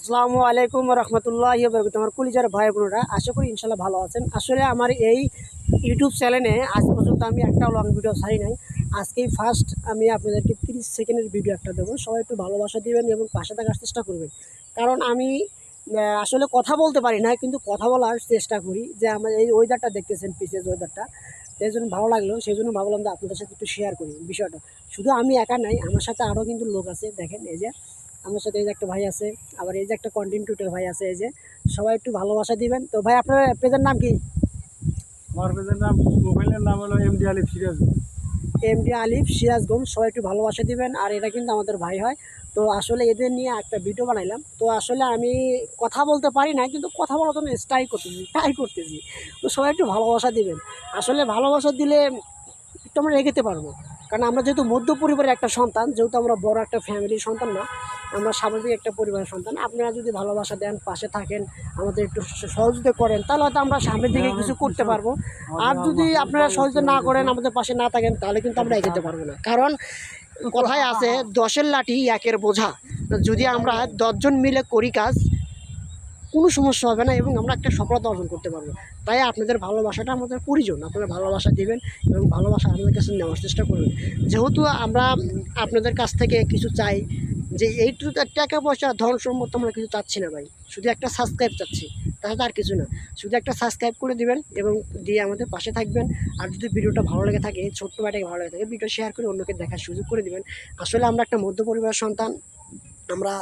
আসসালামু আলাইকুম রহমতুল্লাহ বরকত আমার কুলিজার ভাই বোনেরা, আশা করি ইনশাল্লাহ ভালো আছেন। আসলে আমার এই ইউটিউব চ্যানেলে আজ পর্যন্ত আমি একটা লং ভিডিও ছাড়ি নাই। আজকেই ফার্স্ট আমি আপনাদেরকে তিরিশ সেকেন্ডের ভিডিও একটা দেবো। সবাই একটু ভালোবাসা দিবেন এবং পাশে থাকার চেষ্টা করবেন। কারণ আমি আসলে কথা বলতে পারি না, কিন্তু কথা বলার চেষ্টা করি যে আমার এই ওয়েদারটা দেখতেছেন পিসের ওয়েদারটা সেই জন্য ভালো লাগল। সেই জন্য ভাবলাম যে আপনাদের সাথে একটু শেয়ার করি বিষয়টা। শুধু আমি একা নাই, আমার সাথে আরও কিন্তু লোক আছে। দেখেন, এই যে আমার সাথে এই যে একটা ভাই আছে আবার এই যে একটা কন্টেন্ট টুইটার ভাই আছে এই যে সবাই একটু ভালোবাসা দিবেন। তো ভাই আপনার পেজের নাম কি? আমার পেজের নাম মোবাইলের নাম হলো এমডি আলিফ সিরাজ এম ডি আলিফ সিরাজগঞ্জ সবাই একটু ভালোবাসা দিবেন। আর এটা কিন্তু আমাদের ভাই হয়। তো আসলে এদের নিয়ে একটা ভিডিও বানাইলাম। তো আসলে আমি কথা বলতে পারি না কিন্তু কথা বলার জন্য ট্রাই করতেছি ট্রাই করতেছি। তো সবাই একটু ভালোবাসা দিবেন। আসলে ভালোবাসা দিলে একটু আমরা এগোতে পারব। কারণ আমরা যেহেতু মধ্য পরিবারের একটা সন্তান, যেহেতু আমরা বড় একটা ফ্যামিলির সন্তান না, আমরা স্বাভাবিক একটা পরিবারের সন্তান। আপনারা যদি ভালোবাসা দেন, পাশে থাকেন, আমাদের একটু সহযোগিতা করেন, তাহলে হয়তো আমরা সামনের দিকে কিছু করতে পারব। আর যদি আপনারা সহযোগিতা না করেন, আমাদের পাশে না থাকেন, তাহলে কিন্তু আমরা এগোতে পারব না। কারণ কথায় আছে, দশের লাঠি একের বোঝা। যদি আমরা দশজন মিলে করি কাজ কোনো সমস্যা হবে না এবং আমরা একটা সফলতা অর্জন করতে পারব। তাই আপনাদের ভালোবাসাটা আমাদের প্রয়োজন আপনারা ভালোবাসা দিবেন এবং ভালোবাসা আমাদের কাছে নেওয়ার চেষ্টা করবেন। যেহেতু আমরা আপনাদের কাছ থেকে কিছু চাই, যে এইটুকু টাকা পয়সা ধন সম্পদ আমরা কিছু চাচ্ছি না ভাই। শুধু একটা সাবস্ক্রাইব চাচ্ছি, তাহলে আর কিছু না। শুধু একটা সাবস্ক্রাইব করে দিবেন এবং দিয়ে আমাদের পাশে থাকবেন। আর যদি ভিডিওটা ভালো লেগে থাকে, ছোট্ট ভাইটাকে ভালো লেগে থাকে ভিডিও শেয়ার করে অন্যকে দেখার সুযোগ করে দিবেন। আসলে আমরা একটা মধ্য পরিবারের সন্তান আমরা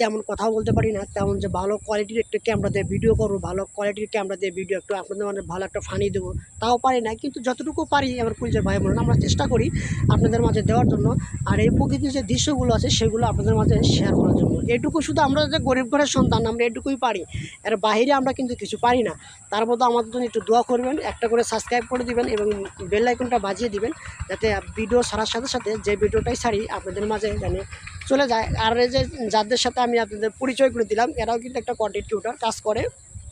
তেমন কথাও বলতে পারি না, তেমন যে ভালো কোয়ালিটির একটা ক্যামেরা দিয়ে ভিডিও করব, ভালো কোয়ালিটির ক্যামেরা দিয়ে ভিডিও একটু আপনাদের মানে ভালো একটা ফানি দেবো, তাও পারি না, কিন্তু যতটুকু পারি আমার পরিচয় ভাই বোন আমরা চেষ্টা করি আপনাদের মাঝে দেওয়ার জন্য, আর এই প্রকৃতির যে দৃশ্যগুলো আছে সেগুলো আপনাদের মাঝে শেয়ার করার জন্য। এটুকু শুধু আমরা যে গরিব ঘরের সন্তান, আমরা এটুকুই পারি, এর বাইরে আমরা কিন্তু কিছু পারি না। তার মধ্যে আমাদের জন্য একটু দোয়া করবেন, একটা করে সাবস্ক্রাইব করে দিবেন এবং বেল আইকনটা বাজিয়ে দিবেন, যাতে ভিডিও ছাড়ার সাথে সাথে যে ভিডিওটাই ছাড়ি, আপনাদের মাঝে জানি চলে যায়। আর এই যে যাদের সাথে আমি আপনাদের পরিচয় করে দিলাম, এরাও কিন্তু একটা কন্টেন্ট কাজ করে।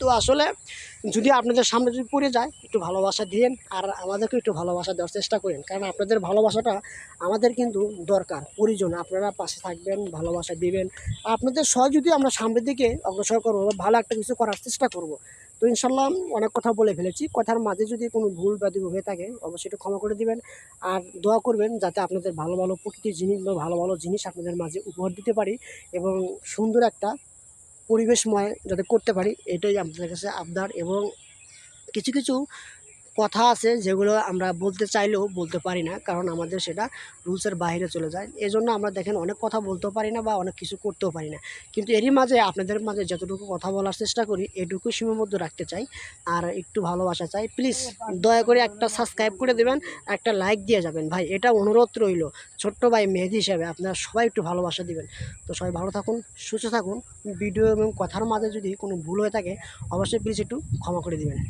তো আসলে যদি আপনাদের সামনে যদি পড়ে যায়, একটু ভালোবাসা দিন আর আমাদেরকে একটু ভালোবাসা দেওয়ার চেষ্টা করেন। কারণ আপনাদের ভালোবাসাটা আমাদের কিন্তু দরকার, প্রয়োজন। আপনারা পাশে থাকবেন, ভালোবাসা দিবেন। আপনাদের সহযোগী আমরা সামনের দিকে অগ্রসর করব, ভালো একটা কিছু করার চেষ্টা করব। তো ইনশাল্লাহ অনেক কথা বলে ফেলেছি। কথার মাঝে যদি কোনো ভুল ব্যাধি হয়ে থাকে, অবশ্যই একটু ক্ষমা করে দিবেন। আর দোয়া করবেন যাতে আপনাদের ভালো ভালো প্রকৃতির জিনিস বা ভালো ভালো জিনিস আপনাদের মাঝে উপহার দিতে পারি এবং সুন্দর একটা পরিবেশময় যাতে করতে পারি, এটাই আপনাদের কাছে আবদার এবং কিছু কিছু কথা আছে যেগুলো আমরা বলতে চাইলেও বলতে পারি না, কারণ আমাদের সেটা রুলসের বাইরে চলে যায়। এই জন্য আমরা দেখেন অনেক কথা বলতেও পারি না বা অনেক কিছু করতেও পারি না। কিন্তু এরই মাঝে আপনাদের মাঝে যতটুকু কথা বলার চেষ্টা করি এটুকু সীমাবদ্ধ রাখতে চাই। আর একটু ভালোবাসা চাই। প্লিজ দয়া করে একটা সাবস্ক্রাইব করে দেবেন, একটা লাইক দিয়ে যাবেন। ভাই, এটা অনুরোধ রইল। ছোট্ট ভাই মেহেদি হিসাবে আপনারা সবাই একটু ভালোবাসা দিবেন। তো সবাই ভালো থাকুন, সুস্থ থাকুন। ভিডিও এবং কথার মাঝে যদি কোনো ভুল হয়ে থাকে, অবশ্যই প্লিজ একটু ক্ষমা করে দিবেন।